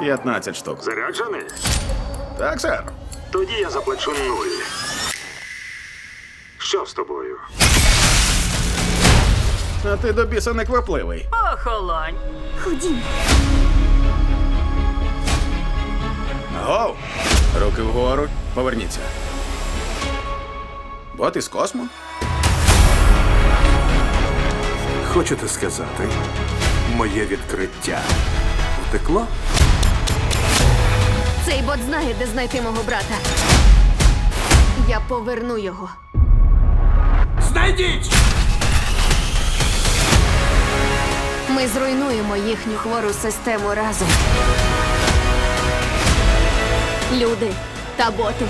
15 штук. Заряджений? Так, сер. Тоді я заплачу нуль. Що з тобою? А ти до біса неквапливий. Охолонь. Ходім. Гоу! Руки вгору. Поверніться. Бот із космо? Хочете сказати, моє відкриття втекло? Цей знає, де знайти мого брата. Я поверну його. Знайдіть! Ми зруйнуємо їхню хвору систему разом. Люди та боти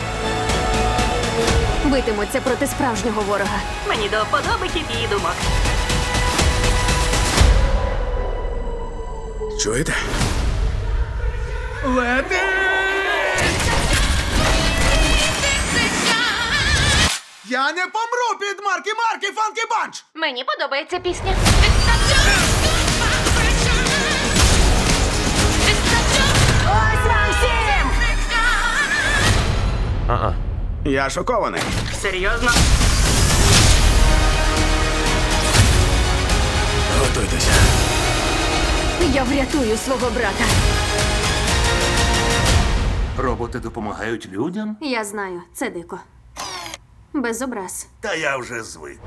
битимуться проти справжнього ворога. Мені до вподоби її думок. Чуєте? Лети! Я не помру під марки марки Фанкі Банч! Мені подобається пісня. Ось вам всім! Я шокований. Серйозно? Готуйтеся. Я врятую свого брата. Роботи допомагають людям? Я знаю, це дико. Без образ. Та я вже звик.